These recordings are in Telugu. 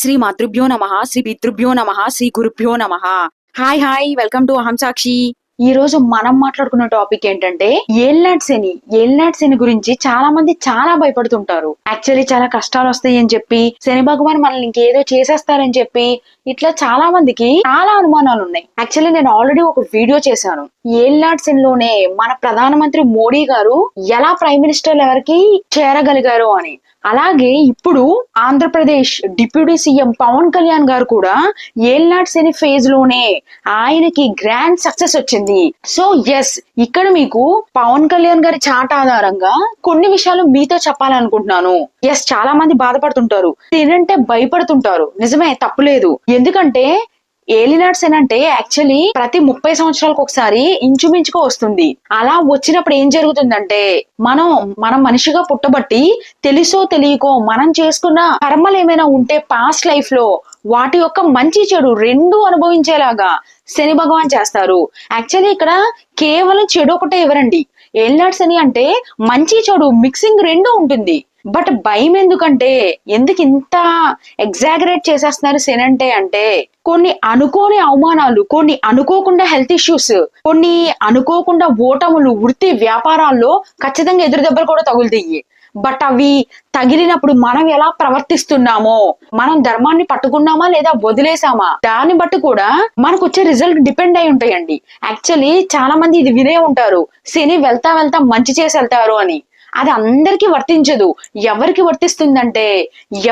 శ్రీ మాతృభ్యో నమ శ్రీ పితృభ్యో నమ శ్రీ గురుభ్యో నమ. హాయ్ హాయ్ వెల్కమ్ టు అహం సాక్షి ఈ రోజు మనం మాట్లాడుకున్న టాపిక్ ఏంటంటే ఏల్నాట్ శని. ఏల్నాట్ శని గురించి చాలా మంది చాలా భయపడుతుంటారు. యాక్చువల్లీ చాలా కష్టాలు వస్తాయి అని చెప్పి శని భగవాన్ మనల్ని ఇంకేదో చేసేస్తారని చెప్పి ఇట్లా చాలా మందికి చాలా అనుమానాలు ఉన్నాయి. యాక్చువల్లీ నేను ఆల్రెడీ ఒక వీడియో చేశాను. ఏల్నాట్ శనిలోనే మన ప్రధానమంత్రి మోడీ గారు ఎలా ప్రైమ్ మినిస్టర్ ఎవరికి చేరగలిగారు అని. అలాగే ఇప్పుడు ఆంధ్రప్రదేశ్ డిప్యూటీ సీఎం పవన్ కళ్యాణ్ గారు కూడా ఏల్నాడ్ శని ఫేజ్లోనే ఆయనకి గ్రాండ్ సక్సెస్ వచ్చింది. సో ఎస్ ఇక్కడ మీకు పవన్ కళ్యాణ్ గారి చాట ఆధారంగా కొన్ని విషయాలు మీతో చెప్పాలనుకుంటున్నాను. ఎస్ చాలా మంది బాధపడుతుంటారు. తినంటే భయపడుతుంటారు. నిజమే తప్పులేదు. ఎందుకంటే ఏలినాట్స్ అంటే యాక్చువల్లీ ప్రతి ముప్పై సంవత్సరాలకు ఒకసారి ఇంచుమించుగా వస్తుంది. అలా వచ్చినప్పుడు ఏం జరుగుతుందంటే మనం మనం మనిషిగా పుట్టబట్టి తెలుసో తెలియకో మనం చేసుకున్న కర్మలు ఏమైనా ఉంటే పాస్ట్ లైఫ్లో వాటి యొక్క మంచి చెడు రెండు అనుభవించేలాగా శని భగవాన్ చేస్తారు. యాక్చువల్లీ ఇక్కడ కేవలం చెడు ఒకటే ఇవ్వరండి ఏలినాట్స్ అని అంటే మంచి చెడు మిక్సింగ్ రెండు ఉంటుంది. బట్ భయం ఎందుకంటే ఎందుకు ఇంత ఎగ్జాగరేట్ చేసేస్తున్నారు సెనంటే అంటే కొన్ని అనుకోని అవమానాలు కొన్ని అనుకోకుండా హెల్త్ ఇష్యూస్ కొన్ని అనుకోకుండా ఓటములు వృత్తి వ్యాపారాల్లో ఖచ్చితంగా ఎదురు దెబ్బలు కూడా తగులుతాయి. బట్ అవి తగిలినప్పుడు మనం ఎలా ప్రవర్తిస్తున్నామో మనం ధర్మాన్ని పట్టుకున్నామా లేదా వదిలేసామా? దాన్ని బట్టి కూడా మనకు వచ్చే రిజల్ట్ డిపెండ్ అయి ఉంటాయండి. యాక్చువల్లీ చాలా మంది ఇది వినే ఉంటారు. శని వెళ్తా వెళ్తా మంచి చేసి వెళ్తారు అని. అది అందరికీ వర్తించదు. ఎవరికి వర్తిస్తుందంటే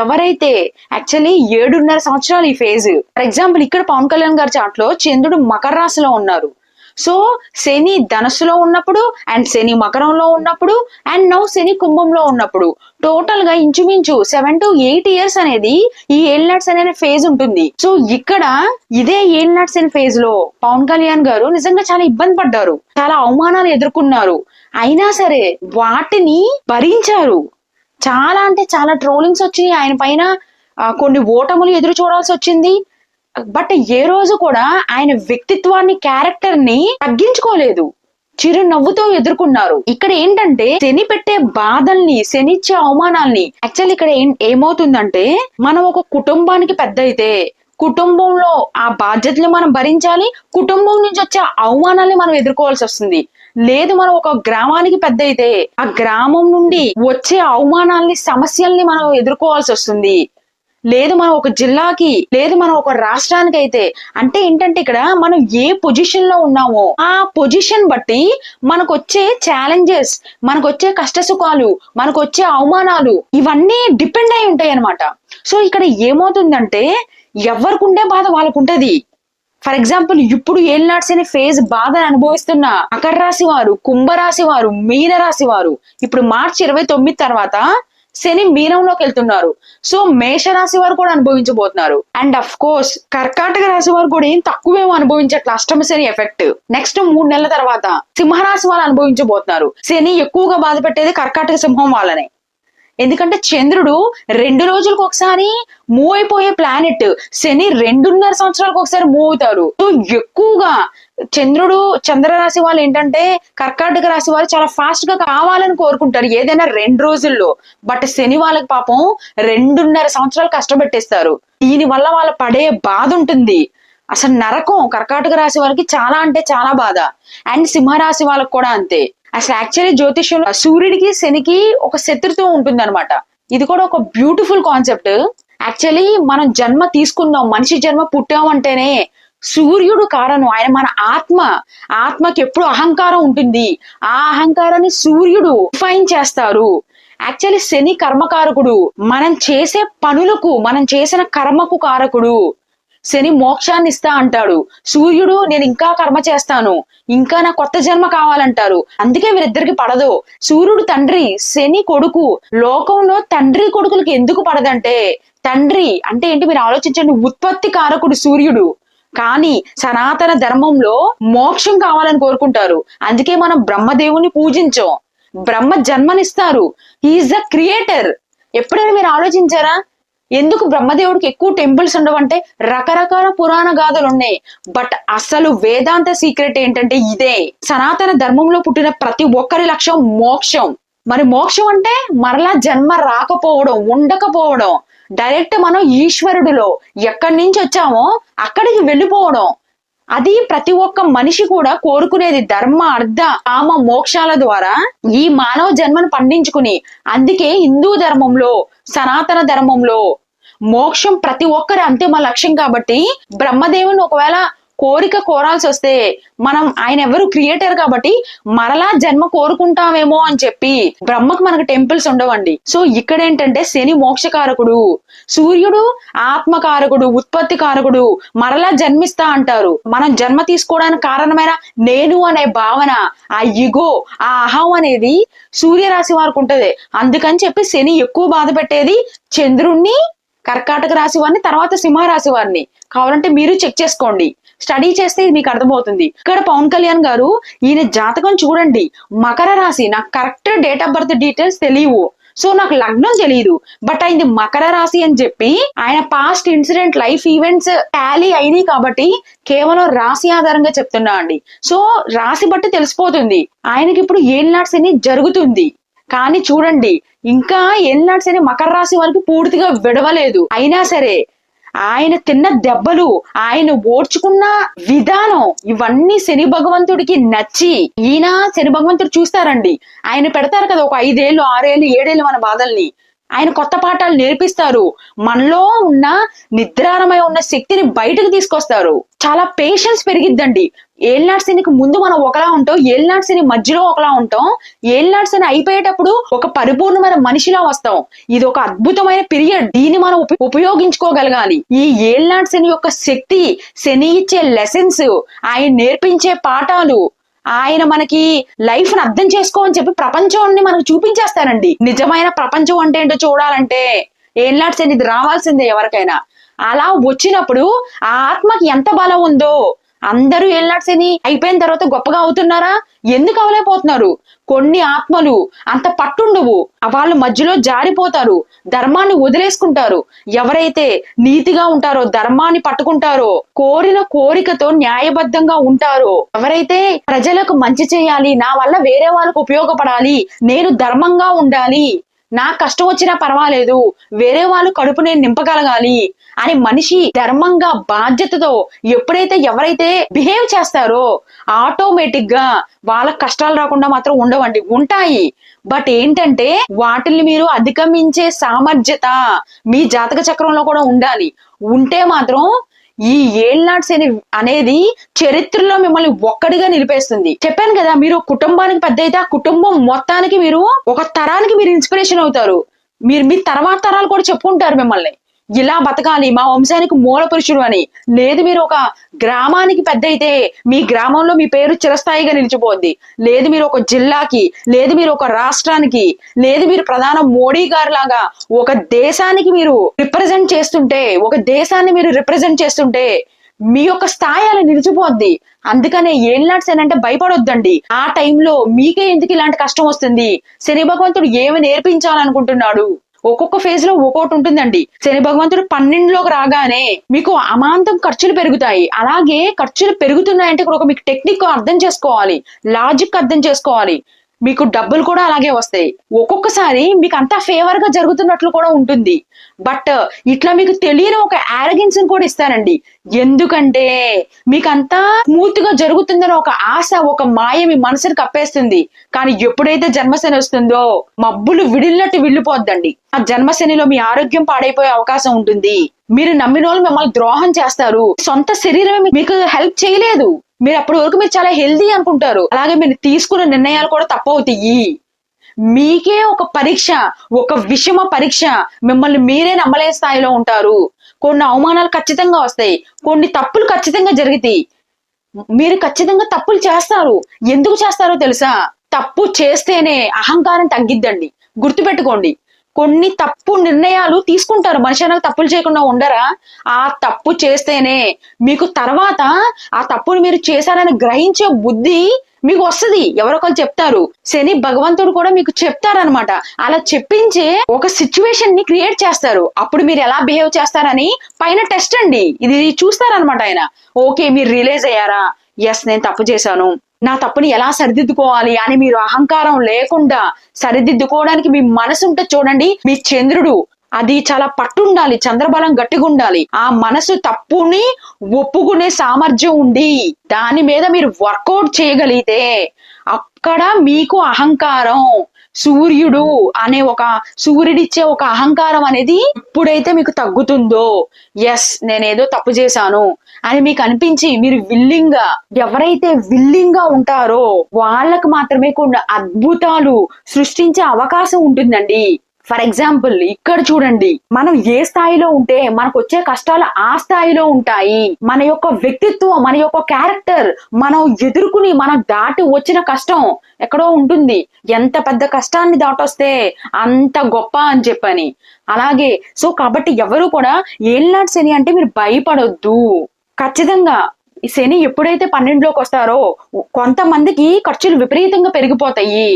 ఎవరైతే యాక్చువల్లీ ఏడున్నర సంవత్సరాలు ఈ ఫేజ్ ఫర్ ఎగ్జాంపుల్ ఇక్కడ పవన్ కళ్యాణ్ గారి చాట్లో చంద్రుడు మకర రాశిలో ఉన్నారు. సో శని ధనస్సులో ఉన్నప్పుడు అండ్ శని మకరంలో ఉన్నప్పుడు అండ్ నౌ శని కుంభంలో ఉన్నప్పుడు. టోటల్గా ఇంచుమించు సెవెన్ టు ఎయిట్ ఇయర్స్ అనేది ఈ ఏల్నాట్స్ అనే ఫేజ్ ఉంటుంది. సో ఇక్కడ ఇదే ఏల్నాట్స్ అనే ఫేజ్లో పవన్ కళ్యాణ్ గారు నిజంగా చాలా ఇబ్బంది పడ్డారు. చాలా అవమానాలు ఎదుర్కొన్నారు. అయినా సరే వాటిని భరించారు. చాలా అంటే చాలా ట్రోలింగ్స్ వచ్చినాయి. ఆయన పైన కొన్ని ఓటములు ఎదురు చూడాల్సి వచ్చింది. బట్ ఏ రోజు కూడా ఆయన వ్యక్తిత్వాన్ని క్యారెక్టర్ని తగ్గించుకోలేదు. చిరునవ్వుతో ఎదుర్కొన్నారు. ఇక్కడ ఏంటంటే శని పెట్టే బాధల్ని శనిచ్చే అవమానాల్ని యాక్చువల్ ఇక్కడ ఏమవుతుందంటే మనం ఒక కుటుంబానికి పెద్ద అయితే కుటుంబంలో ఆ బాధ్యతలు మనం భరించాలి కుటుంబం నుంచి వచ్చే అవమానాల్ని మనం ఎదుర్కోవాల్సి వస్తుంది. లేదు మనం ఒక గ్రామానికి పెద్ద అయితే ఆ గ్రామం నుండి వచ్చే అవమానాల్ని సమస్యల్ని మనం ఎదుర్కోవాల్సి వస్తుంది. లేదు మనం ఒక జిల్లాకి లేదు మనం ఒక రాష్ట్రానికి అయితే అంటే ఏంటంటే ఇక్కడ మనం ఏ పొజిషన్లో ఉన్నామో ఆ పొజిషన్ బట్టి మనకు వచ్చే ఛాలెంజెస్ మనకు వచ్చే కష్ట సుఖాలు మనకు వచ్చే అవమానాలు ఇవన్నీ డిపెండ్ అయి ఉంటాయి అనమాట సో ఇక్కడ ఏమవుతుందంటే ఎవరికి ఉండే బాధ వాళ్ళకుంటది. ఫర్ ఎగ్జాంపుల్ ఇప్పుడు ఏలినాడ్స్ అనే ఫేజ్ బాధను అనుభవిస్తున్న మకర రాశి వారు కుంభరాశి వారు మీన రాశి వారు. ఇప్పుడు మార్చి ఇరవై తొమ్మిది తర్వాత శని మీనంలోకి వెళ్తున్నారు. సో మేషరాశి వారు కూడా అనుభవించబోతున్నారు. అండ్ అఫ్ కోర్స్ కర్కాటక రాశి వారు కూడా ఏం తక్కువేమో అనుభవించట్ల. అష్టమ శని ఎఫెక్ట్ నెక్స్ట్ మూడు నెలల తర్వాత సింహరాశి వాళ్ళు అనుభవించబోతున్నారు. శని ఎక్కువగా బాధ పెట్టేది కర్కాటక సింహం వాళ్ళనే. ఎందుకంటే చంద్రుడు రెండు రోజులకు ఒకసారి మూవ్ అయిపోయే ప్లానెట్ శని రెండున్నర సంవత్సరాలకు ఒకసారి మూవ్ అవుతారు సో ఎక్కువగా చంద్రుడు చంద్రరాశి వాళ్ళు ఏంటంటే కర్కాటక రాశి వాళ్ళు చాలా ఫాస్ట్గా కావాలని కోరుకుంటారు. ఏదైనా రెండు రోజుల్లో. బట్ శని వాళ్ళకి పాపం రెండున్నర సంవత్సరాలు కష్టపెట్టేస్తారు. దీని వల్ల వాళ్ళ పడే బాధ ఉంటుంది. అసలు నరకం కర్కాటక రాశి వాళ్ళకి చాలా అంటే చాలా బాధ. అండ్ సింహరాశి వాళ్ళకి కూడా అంతే. అసలు యాక్చువల్లీ జ్యోతిష్యంలో సూర్యుడికి శనికి ఒక శత్రుత్వం ఉంటుంది అనమాట ఇది కూడా ఒక బ్యూటిఫుల్ కాన్సెప్ట్ యాక్చువల్లీ మనం జన్మ తీసుకుందాం మనిషి జన్మ పుట్టామంటేనే సూర్యుడు కారణం ఆయన మన ఆత్మ. ఆత్మకి ఎప్పుడు అహంకారం ఉంటుంది. ఆ అహంకారాన్ని సూర్యుడు డిఫైన్ చేస్తారు. యాక్చువల్లీ శని కర్మకారకుడు. మనం చేసే పనులకు మనం చేసిన కర్మకు కారకుడు. శని మోక్షాన్ని ఇస్తా అంటాడు. సూర్యుడు నేను ఇంకా కర్మ చేస్తాను. ఇంకా నా కొత్త జన్మ కావాలంటారు. అందుకే వీరిద్దరికి పడదు. సూర్యుడు తండ్రి శని కొడుకు. లోకంలో తండ్రి కొడుకులకి ఎందుకు పడదంటే తండ్రి అంటే ఏంటి మీరు ఆలోచించండి ఉత్పత్తి కారకుడు సూర్యుడు. కానీ సనాతన ధర్మంలో మోక్షం కావాలని కోరుకుంటారు. అందుకే మనం బ్రహ్మదేవుని పూజించాం. బ్రహ్మ జన్మనిస్తారు. హీఈస్ ద క్రియేటర్ ఎప్పుడైనా మీరు ఆలోచించారా? ఎందుకు బ్రహ్మదేవుడికి ఎక్కువ టెంపుల్స్ ఉండవంటే రకరకాల పురాణ గాథలు ఉన్నాయి. బట్ అసలు వేదాంత సీక్రెట్ ఏంటంటే ఇదే. సనాతన ధర్మంలో పుట్టిన ప్రతి ఒక్కరి లక్ష్యం మోక్షం. మరి మోక్షం అంటే మరలా జన్మ రాకపోవడం ఉండకపోవడం. డైరెక్ట్ మనం ఈశ్వరుడిలో ఎక్కడి నుంచి వచ్చామో అక్కడికి వెళ్ళిపోవడం. అది ప్రతి ఒక్క మనిషి కూడా కోరుకునేది ధర్మ అర్థ కామ మోక్షాల ద్వారా ఈ మానవ జన్మను పండించుకుని అందుకే హిందూ ధర్మంలో సనాతన ధర్మంలో మోక్షం ప్రతి ఒక్కరి అంతిమ లక్ష్యం కాబట్టి బ్రహ్మదేవుని ఒకవేళ కోరిక కోరాల్సి వస్తే మనం ఆయన ఎవరు క్రియేటర్ కాబట్టి మరలా జన్మ కోరుకుంటామేమో అని చెప్పి బ్రహ్మకు మనకు టెంపుల్స్ ఉండవండి. సో ఇక్కడ ఏంటంటే శని మోక్షకారకుడు సూర్యుడు ఆత్మకారకుడు ఉత్పత్తి కారకుడు మరలా జన్మిస్తా అంటారు. మనం జన్మ తీసుకోవడానికి కారణమైన నేను అనే భావన ఆ ఇగో ఆ అహం అనేది సూర్యరాశి వారికి ఉంటది. అందుకని చెప్పి శని ఎక్కువ బాధ పెట్టేది చంద్రుణ్ణి కర్కాటక రాశి వారిని తర్వాత సింహరాశి వారిని. కావాలంటే మీరు చెక్ చేసుకోండి. స్టడీ చేస్తే ఇది మీకు అర్థమవుతుంది. ఇక్కడ పవన్ కళ్యాణ్ గారు ఈయన జాతకం చూడండి. మకర రాశి నాకు correct date of birth details తెలియవు. సో నాకు లగ్నం తెలియదు బట్ అయింది మకర రాశి అని చెప్పి ఆయన past incident life events tally అయినాయి కాబట్టి కేవలం రాశి ఆధారంగా చెప్తున్నా అండి. సో రాశి బట్టి తెలిసిపోతుంది. ఆయనకి ఇప్పుడు ఏళ్ళనాట్స్ అని జరుగుతుంది. కానీ చూడండి ఇంకా ఏళ్ళనాట్స్ అని మకర రాశి వారికి పూర్తిగా విడవలేదు. అయినా సరే ఆయన తిన్న దెబ్బలు ఆయన ఓడ్చుకున్న విధానం ఇవన్నీ శని భగవంతుడికి నచ్చి ఈయన శని భగవంతుడు చూస్తారండి. ఆయన పెడతారు కదా ఒక ఐదేళ్ళు ఆరేళ్ళు ఏడేళ్ళు మన బాధల్ని. ఆయన కొత్త పాఠాలు నేర్పిస్తారు. మనలో ఉన్న నిద్రారమై ఉన్న శక్తిని బయటకు తీసుకొస్తారు. చాలా పేషెన్స్ పెరిగిద్దండి. ఏళ్ళనాటి శనికి ముందు మనం ఒకలా ఉంటాం ఏళ్ళనాటి శని మధ్యలో ఒకలా ఉంటాం. ఏళ్ళనాటి శని అయిపోయేటప్పుడు ఒక పరిపూర్ణమైన మనిషిలా వస్తాం. ఇది ఒక అద్భుతమైన పీరియడ్ దీన్ని మనం ఉపయోగించుకోగలగాలి. ఈ ఏళ్ళనాటి శని యొక్క శక్తి శని ఇచ్చే లెసన్స్ ఆయన నేర్పించే పాఠాలు ఆయన మనకి లైఫ్ని అర్థం చేసుకో అని చెప్పి ప్రపంచాన్ని మనకు చూపించేస్తారండి నిజమైన ప్రపంచం అంటే ఏంటో చూడాలంటే ఏళ్ళనాటి అనేది రావాల్సిందే ఎవరికైనా. అలా వచ్చినప్పుడు ఆ ఆత్మకి ఎంత బలం ఉందో అందరూ ఏళ్ళనాటి అయిపోయిన తర్వాత గొప్పగా అవుతున్నారా? ఎందుకు అవలేకపోతున్నారు? కొన్ని ఆత్మలు అంత పట్టుండవు. వాళ్ళు మధ్యలో జారిపోతారు. ధర్మాన్ని వదిలేసుకుంటారు. ఎవరైతే నీతిగా ఉంటారో ధర్మాన్ని పట్టుకుంటారో కోరిన కోరికతో న్యాయబద్ధంగా ఉంటారో ఎవరైతే ప్రజలకు మంచి చేయాలి నా వల్ల వేరే వాళ్ళకు ఉపయోగపడాలి నేను ధర్మంగా ఉండాలి నా కష్టం వచ్చినా పర్వాలేదు వేరే వాళ్ళు కడుపు నేను నింపగలగాలి అని మనిషి ధర్మంగా బాధ్యతతో ఎప్పుడైతే ఎవరైతే బిహేవ్ చేస్తారో ఆటోమేటిక్గా వాళ్ళ కష్టాలు రాకుండా మాత్రం ఉండవండి. ఉంటాయి. బట్ ఏంటంటే వాటిని మీరు అధిగమించే సామర్థ్యత మీ జాతక చక్రంలో కూడా ఉండాలి. ఉంటే మాత్రం ఈ ఏళ్ళనాటి శని అనేది చరిత్రలో మిమ్మల్ని ఒక్కడిగా నిలిపేస్తుంది. చెప్పాను కదా మీరు కుటుంబానికి పెద్ద అయితే ఆ కుటుంబం మొత్తానికి మీరు ఒక తరానికి మీరు ఇన్స్పిరేషన్ అవుతారు. మీరు మీ తర్వాత తరాలు కూడా చెప్పుకుంటారు మిమ్మల్ని. ఇలా బతకాలి. మా వంశానికి మూల పురుషుడు అని. లేదు మీరు ఒక గ్రామానికి పెద్ద అయితే మీ గ్రామంలో మీ పేరు చిరస్థాయిగా నిలిచిపోద్ది. లేదు మీరు ఒక జిల్లాకి లేదు మీరు ఒక రాష్ట్రానికి లేదు మీరు ప్రధాన మోడీ గారు లాగా ఒక దేశానికి మీరు రిప్రజెంట్ చేస్తుంటే ఒక దేశాన్ని మీరు రిప్రజెంట్ చేస్తుంటే మీ యొక్క స్థాయి అలా నిలిచిపోద్ది. అందుకనే ఏళ్ళనాటి శని అంటే భయపడొద్దండి. ఆ టైంలో మీకే ఎందుకు ఇలాంటి కష్టం వస్తుంది? శని భగవంతుడు ఏమి నేర్పించాలనుకుంటున్నాడు? ఒక్కొక్క ఫేజ్లో ఒక్కొక్కటి ఉంటుందండి. శని భగవంతుడు పన్నెండులోకి రాగానే మీకు అమాంతం ఖర్చులు పెరుగుతాయి. అలాగే ఖర్చులు పెరుగుతున్నాయంటే ఇక్కడ ఒక మీకు టెక్నిక్ అర్థం చేసుకోవాలి. లాజిక్ అర్థం చేసుకోవాలి. మీకు డబ్బులు కూడా అలాగే వస్తాయి. ఒక్కొక్కసారి మీకు అంతా ఫేవర్గా జరుగుతున్నట్లు కూడా ఉంటుంది. బట్ ఇట్లా మీకు తెలియని ఒక ఆరగెన్స్ కూడా ఇస్తారండి ఎందుకంటే మీకు అంతా స్మూత్గా జరుగుతుందని ఒక ఆశ ఒక మాయ మీ మనసుని కప్పేస్తుంది. కానీ ఎప్పుడైతే జన్మశని వస్తుందో మబ్బులు విడిలినట్టు విడిపోద్దండి ఆ జన్మశనిలో మీ ఆరోగ్యం పాడైపోయే అవకాశం ఉంటుంది. మీరు నమ్మిన వాళ్ళు మిమ్మల్ని ద్రోహం చేస్తారు. సొంత శరీరమే మీకు హెల్ప్ చేయలేదు. మీరు అప్పటి వరకు మీరు చాలా హెల్దీ అనుకుంటారు. అలాగే మీరు తీసుకున్న నిర్ణయాలు కూడా తప్పవుతాయి. మీకే ఒక పరీక్ష ఒక విషమ పరీక్ష మిమ్మల్ని మీరే నమ్మలే స్థాయిలో ఉంటారు. కొన్ని అవమానాలు ఖచ్చితంగా వస్తాయి. కొన్ని తప్పులు ఖచ్చితంగా జరుగుతాయి. మీరు ఖచ్చితంగా తప్పులు చేస్తారు. ఎందుకు చేస్తారో తెలుసా? తప్పు చేస్తేనే అహంకారం తగ్గిద్దండి. గుర్తుపెట్టుకోండి. కొన్ని తప్పు నిర్ణయాలు తీసుకుంటారు. మనిషి అనేది తప్పులు చేయకుండా ఉండరా? ఆ తప్పు చేస్తేనే మీకు తర్వాత ఆ తప్పును మీరు చేశారని గ్రహించే బుద్ధి మీకు వస్తది. ఎవరొకరు చెప్తారు. శని భగవంతుడు కూడా మీకు చెప్తారనమాట అలా చెప్పించే ఒక సిచ్యువేషన్ని క్రియేట్ చేస్తారు. అప్పుడు మీరు ఎలా బిహేవ్ చేస్తారని పైన టెస్ట్ అండి. ఇది చూస్తారనమాట ఆయన. ఓకే మీరు రిలీజ్ అయ్యారా? ఎస్ నేను తప్పు చేశాను. నా తప్పుని ఎలా సరిదిద్దుకోవాలి అని మీరు అహంకారం లేకుండా సరిదిద్దుకోవడానికి మీ మనసు ఉంటే చూడండి మీ చంద్రుడు అది చాలా పట్టుండాలి చంద్రబలం గట్టిగా ఉండాలి. ఆ మనసు తప్పుని ఒప్పుకునే సామర్థ్యం ఉండి దాని మీద మీరు వర్కౌట్ చేయగలిగితే అక్కడ మీకు అహంకారం సూర్యుడు అనే ఒక సూర్యుడిచ్చే ఒక అహంకారం అనేది ఎప్పుడైతే మీకు తగ్గుతుందో ఎస్ నేనేదో తప్పు చేశాను అని మీకు అనిపించి మీరు విల్లింగ్గా ఎవరైతే విల్లింగ్గా ఉంటారో వాళ్ళకు మాత్రమే కొన్ని అద్భుతాలు సృష్టించే అవకాశం ఉంటుందండి. ఫర్ ఎగ్జాంపుల్ ఇక్కడ చూడండి మనం ఏ స్థాయిలో ఉంటే మనకు వచ్చే కష్టాలు ఆ స్థాయిలో ఉంటాయి. మన యొక్క వ్యక్తిత్వం మన యొక్క క్యారెక్టర్ మనం ఎదుర్కొని మనం దాటి వచ్చిన కష్టం ఎక్కడో ఉంటుంది. ఎంత పెద్ద కష్టాన్ని దాటొస్తే అంత గొప్ప అని చెప్పని. అలాగే సో కాబట్టి ఎవరు కూడా ఏళ్ళనాటి శని అంటే మీరు భయపడొద్దు. ఖచ్చితంగా ఈ శని ఎప్పుడైతే పన్నెండులోకి వస్తారో కొంతమందికి ఖర్చులు విపరీతంగా పెరిగిపోతాయి.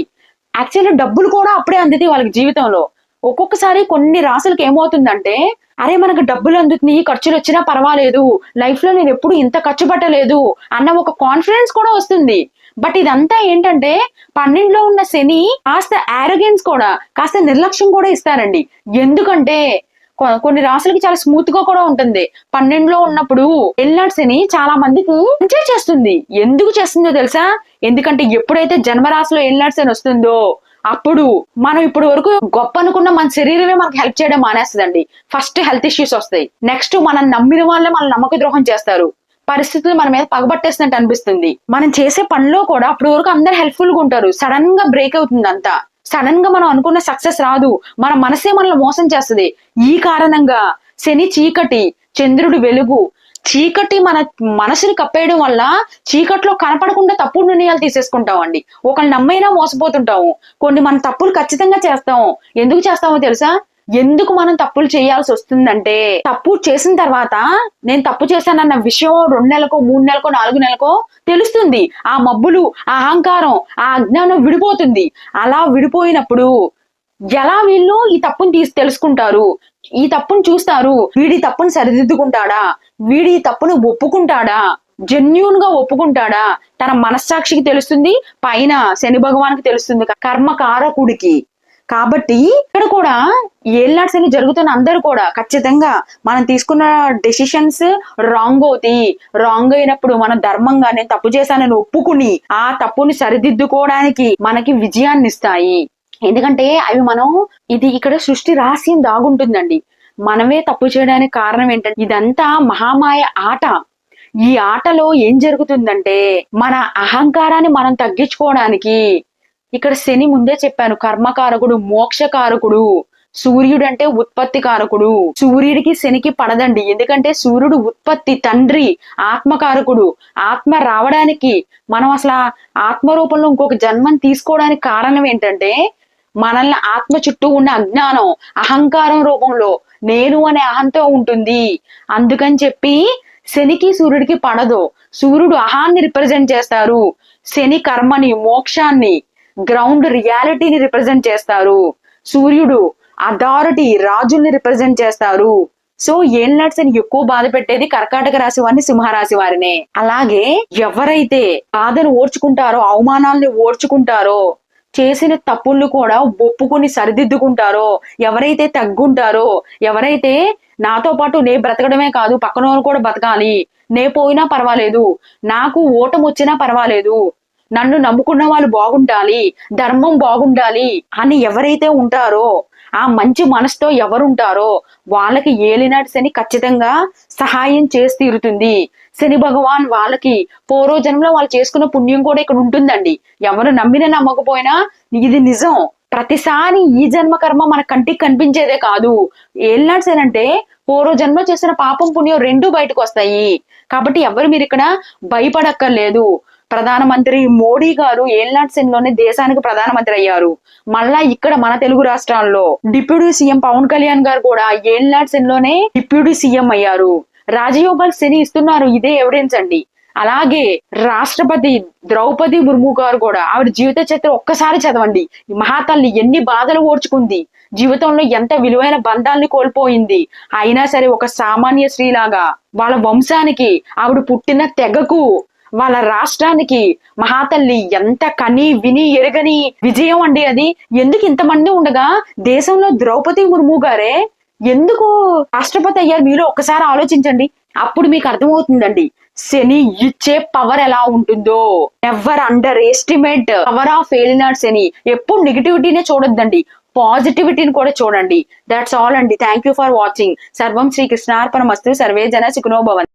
యాక్చువల్లీ డబ్బులు కూడా అప్పుడే అందితే వాళ్ళకి జీవితంలో. ఒక్కొక్కసారి కొన్ని రాసులకు ఏమవుతుందంటే అరే మనకు డబ్బులు అందుతున్నాయి ఖర్చులు వచ్చినా పర్వాలేదు లైఫ్లో నేను ఎప్పుడు ఇంత ఖర్చు పెట్టలేదు అన్న ఒక కాన్ఫిడెన్స్ కూడా వస్తుంది. బట్ ఇదంతా ఏంటంటే పన్నెండులో ఉన్న శని కాస్త ఆరోగెన్స్ కూడా కాస్త నిర్లక్ష్యం కూడా ఇస్తారండి. ఎందుకంటే కొ- కొన్ని రాసులకి చాలా స్మూత్గా కూడా ఉంటుంది. పన్నెండులో ఉన్నప్పుడు ఎల్నాడు శని చాలా మందికి మంచిగా చేస్తుంది. ఎందుకు చేస్తుందో తెలుసా? ఎందుకంటే ఎప్పుడైతే జన్మరాశిలో ఎల్నాడు శని వస్తుందో అప్పుడు మనం ఇప్పుడు వరకు గొప్ప అనుకున్న మన శరీరమే మనకు హెల్ప్ చేయడం మానేస్తుందండి. ఫస్ట్ హెల్త్ ఇష్యూస్ వస్తాయి. నెక్స్ట్ మనం నమ్మిన వాళ్ళే మన నమ్మక ద్రోహం చేస్తారు. పరిస్థితులు మన మీద పగబట్టేసినట్టు అనిపిస్తుంది. మనం చేసే పనిలో కూడా అప్పటి వరకు అందరు హెల్ప్ఫుల్గా ఉంటారు. సడన్గా బ్రేక్ అవుతుంది అంతా. సడన్గా మనం అనుకున్న సక్సెస్ రాదు. మన మనసే మనల్ని మోసం చేస్తుంది. ఈ కారణంగా శని చీకటి చంద్రుడు వెలుగు చీకటి మన మనసుని కప్పేయడం వల్ల చీకట్లో కనపడకుండా తప్పుడు నిర్ణయాలు తీసేసుకుంటాం అండి ఒకళ్ళు నమ్మైనా మోసపోతుంటాము. కొన్ని మన తప్పులు ఖచ్చితంగా చేస్తాము. ఎందుకు చేస్తామో తెలుసా? ఎందుకు మనం తప్పులు చేయాల్సి వస్తుందంటే తప్పు చేసిన తర్వాత నేను తప్పు చేశానన్న విషయం రెండు నెలలకో మూడు నెలలకో నాలుగు నెలలకో తెలుస్తుంది. ఆ మబ్బులు ఆ అహంకారం ఆ అజ్ఞానం విడిపోతుంది. అలా విడిపోయినప్పుడు ఎలా వీళ్ళు ఈ తప్పుని తీసి తెలుసుకుంటారు? ఈ తప్పును చూస్తారు. వీడి తప్పును సరిదిద్దుకుంటాడా? వీడి తప్పును ఒప్పుకుంటాడా? జెన్యున్గా ఒప్పుకుంటాడా? తన మనస్సాక్షికి తెలుస్తుంది పైన శని భగవానికి తెలుస్తుంది కర్మకారకుడికి కాబట్టి ఇక్కడ కూడా ఏళ్ళనాటి అని జరుగుతున్న అందరూ కూడా ఖచ్చితంగా మనం తీసుకున్న డెసిషన్స్ రాంగ్ అవుతాయి. రాంగ్ అయినప్పుడు మన ధర్మంగా నేను తప్పు చేశానని ఒప్పుకుని ఆ తప్పుని సరిదిద్దుకోవడానికి మనకి విజయాన్ని ఇస్తాయి ఎందుకంటే అవి మనం ఇది ఇక్కడ సృష్టి రహస్యం దాగుంటుందండి. మనమే తప్పు చేయడానికి కారణం ఏంటంటే ఇదంతా మహామాయ ఆట. ఈ ఆటలో ఏం జరుగుతుందంటే మన అహంకారాన్ని మనం తగ్గించుకోవడానికి ఇక్కడ శని ముందే చెప్పాను కర్మకారకుడు మోక్షకారకుడు సూర్యుడు అంటే ఉత్పత్తి కారకుడు సూర్యుడికి శనికి పడదండి. ఎందుకంటే సూర్యుడు ఉత్పత్తి తండ్రి ఆత్మకారకుడు. ఆత్మ రావడానికి మనం అసలు ఆత్మ రూపంలో ఇంకొక జన్మని తీసుకోవడానికి కారణం ఏంటంటే మనల్ని ఆత్మ చుట్టూ ఉన్న అజ్ఞానం అహంకారం రూపంలో నేను అనే అహంతో ఉంటుంది. అందుకని చెప్పి శనికి సూర్యుడికి పడదు. సూర్యుడు అహాన్ని రిప్రజెంట్ చేస్తారు. శని కర్మని మోక్షాన్ని గ్రౌండ్ రియాలిటీని రిప్రజెంట్ చేస్తారు. సూర్యుడు అథారిటీ రాజుల్ని రిప్రజెంట్ చేస్తారు. సో ఏళ్ళనాటి అని ఎక్కువ బాధ పెట్టేది కర్కాటక రాశి వారిని సింహరాశి వారినే. అలాగే ఎవరైతే బాధను ఓర్చుకుంటారో అవమానాల్ని ఓర్చుకుంటారో చేసిన తప్పుళ్ళు కూడా ఒప్పుకుని సరిదిద్దుకుంటారో ఎవరైతే తగ్గుంటారో ఎవరైతే నాతో పాటు నే బ్రతకడమే కాదు పక్కన వాళ్ళు కూడా బతకాలి నే పోయినా పర్వాలేదు నాకు ఓటం వచ్చినా పర్వాలేదు నన్ను నమ్ముకున్న వాళ్ళు బాగుండాలి ధర్మం బాగుండాలి అని ఎవరైతే ఉంటారో ఆ మంచి మనసుతో ఎవరుంటారో వాళ్ళకి ఏలినాటి శని ఖచ్చితంగా సహాయం చేసి తీరుతుంది. శని భగవాన్ వాళ్ళకి పూర్వ జన్మలో వాళ్ళు చేసుకున్న పుణ్యం కూడా ఇక్కడ ఉంటుందండి. ఎవరు నమ్మినా నమ్మకపోయినా ఇది నిజం. ప్రతిసారి ఈ జన్మ కర్మ మన కంటికి కనిపించేదే కాదు. ఏలినాటి శని అంటే పూర్వ జన్మ చేసిన పాపం పుణ్యం రెండు బయటకు వస్తాయి. కాబట్టి ఎవరు మీరు ఇక్కడ భయపడక్కర్లేదు. ప్రధానమంత్రి మోడీ గారు ఏళ్నాటి లోనే దేశానికి ప్రధానమంత్రి అయ్యారు. మళ్ళా ఇక్కడ మన తెలుగు రాష్ట్రాల్లో డిప్యూటీ సీఎం పవన్ కళ్యాణ్ గారు కూడా ఏళ్నాటి లోనే డిప్యూటీ సీఎం అయ్యారు. రాజయోగాలు శని ఇస్తున్నారు ఇదే ఎవిడెన్స్ అండి. అలాగే రాష్ట్రపతి ద్రౌపది ముర్ము గారు కూడా ఆవిడ జీవిత చరిత్ర ఒక్కసారి చదవండి. మహాతల్లి ఎన్ని బాధలు ఓర్చుకుంది. జీవితంలో ఎంత విలువైన బంధాల్ని కోల్పోయింది. అయినా సరే ఒక సామాన్య స్త్రీలాగా వాళ్ళ వంశానికి ఆవిడ పుట్టిన తెగకు వాళ్ళ రాష్ట్రానికి మహాతల్లి ఎంత కని విని ఎరగని విజయం అండి అది. ఎందుకు ఇంతమంది ఉండగా? దేశంలో ద్రౌపది ముర్ము గారే ఎందుకు రాష్ట్రపతి అయ్యారు? మీరు ఒక్కసారి ఆలోచించండి. అప్పుడు మీకు అర్థమవుతుందండి. శని ఇచ్చే పవర్ ఎలా ఉంటుందో. Ever underestimate power of ఫెయిలినార్ శని. ఎప్పుడు నెగిటివిటీనే చూడొద్దండి. పాజిటివిటీని కూడా చూడండి. దట్స్ ఆల్ అండి. థ్యాంక్ యూ ఫర్ వాచింగ్ సర్వం శ్రీ కృష్ణార్పణ మస్తు సర్వే జన సుఖనోభవన్